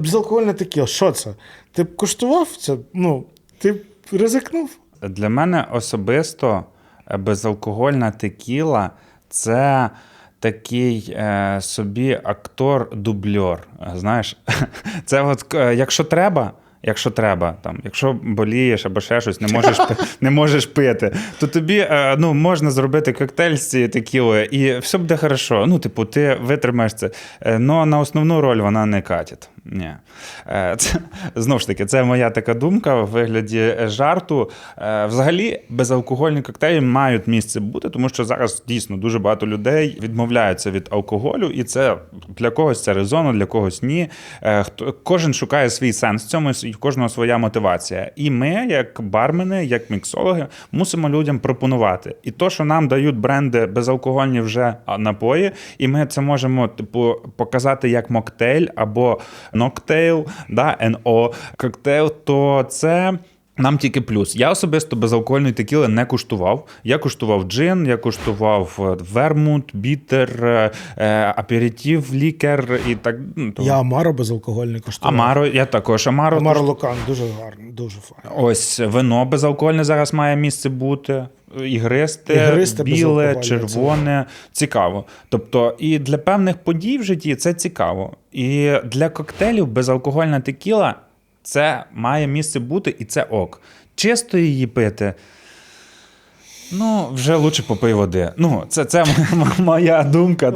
Безалкогольне текіла, що це? Ти б куштував це? Ну, ти б ризикнув? Для мене особисто е, безалкогольна текіла це такий е, собі актор-дубльор. Знаєш, це от е, якщо треба. Якщо треба, там, якщо болієш або ще щось, не можеш, не можеш пити, то тобі е, ну, можна зробити коктейль з цієї текіли, і все буде хорошо. Ну, типу, ти витримаєш це. Е, Но на основну роль вона не катить. Ні. Е, Це, знову ж таки, це моя така думка в вигляді жарту. Е, Взагалі, безалкогольні коктейлі мають місце бути, тому що зараз дійсно дуже багато людей відмовляються від алкоголю, і це для когось це резонно, для когось ні. Е, Хто кожен шукає свій сенс в цьому, і в кожного своя мотивація. І ми, як бармени, як міксологи, мусимо людям пропонувати. І то, що нам дають бренди безалкогольні вже напої, і ми це можемо типу показати як моктейль або ноктейл, да, НО коктейл, то це. Нам тільки плюс. Я особисто безалкогольної текіли не куштував. Я куштував джин, я куштував е, вермут, бітер, е, е, аперитив, лікер і так. ну, то- Я Амаро безалкогольне коштував. Амаро, я також Амаро. Амаро Лукан, дуже гарно, дуже файно. Ось вино безалкогольне зараз має місце бути. Ігристе, Ігристе біле, червоне. Цікаво. Тобто, і для певних подій в житті це цікаво. І для коктейлів безалкогольна текіла це має місце бути, і це ок. Чисто її пити. Ну, вже лучше попий води. Ну, це, це моя думка.